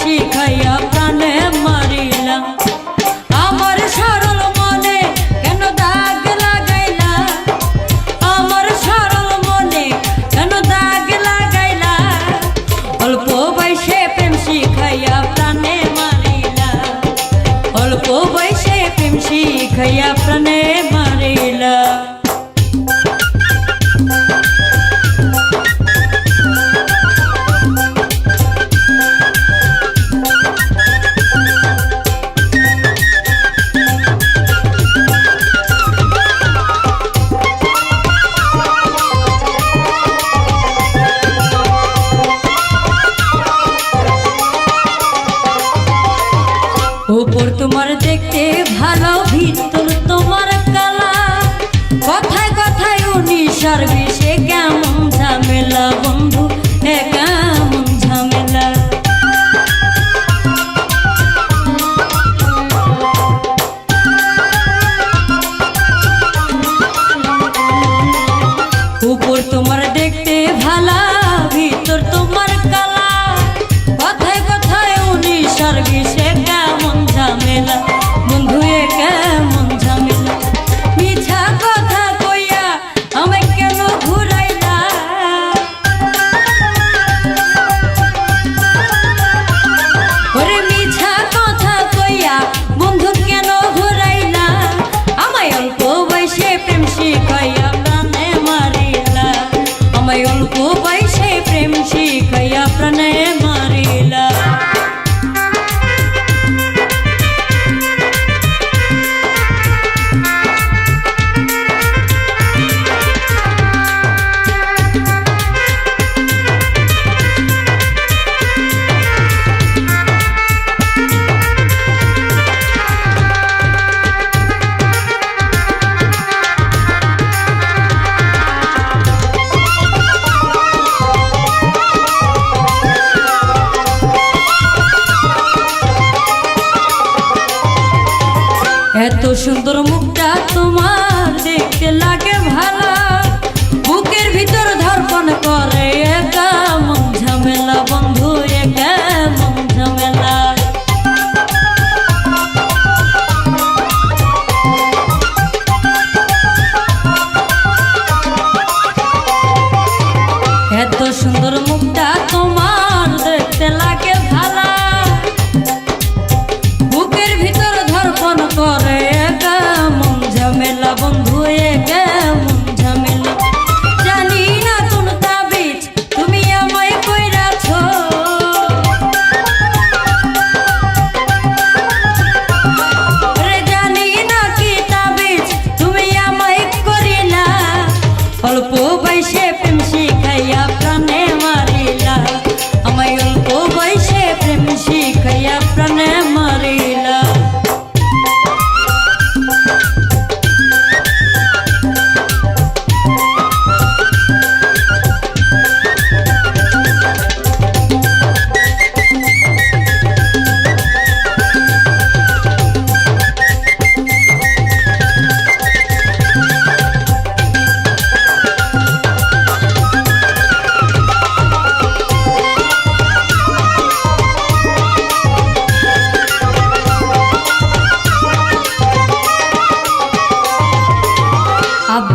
শিখাইয়া প্রাণে মারিলাম। আমার সরল মনে কেন দাগ লাগাইলা? আমার সরল মনে কেন দাগ লাগাইলা? অল্প বয়সে প্রেম শিখাইয়া প্রাণে মারিলা অল্প বয়সে প্রেম শিখাইয়া প্রাণে উপর তোমার দেখতে ভালো, ভিতর তোমার কালা। কথায় কথায় উনি সার্ভিসে কেমন ঝামেলা বন্ধু কেমন ঝামেলা। উপর তোমার দেখতে ভালা, ভিতর তোমার সুন্দর মুখটা তোমার দেখতে লাগে ভালো।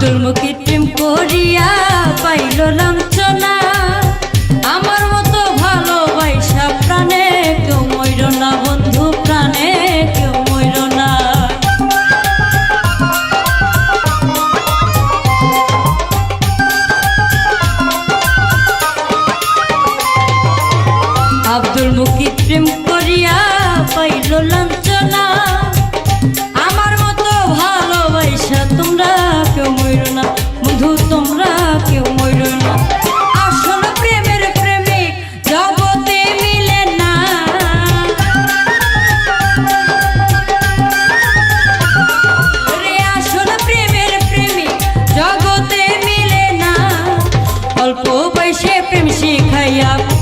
তোর মুখে প্রেম করিয়া পাইল লাম अल्पो बैसे प्रेम सीखया।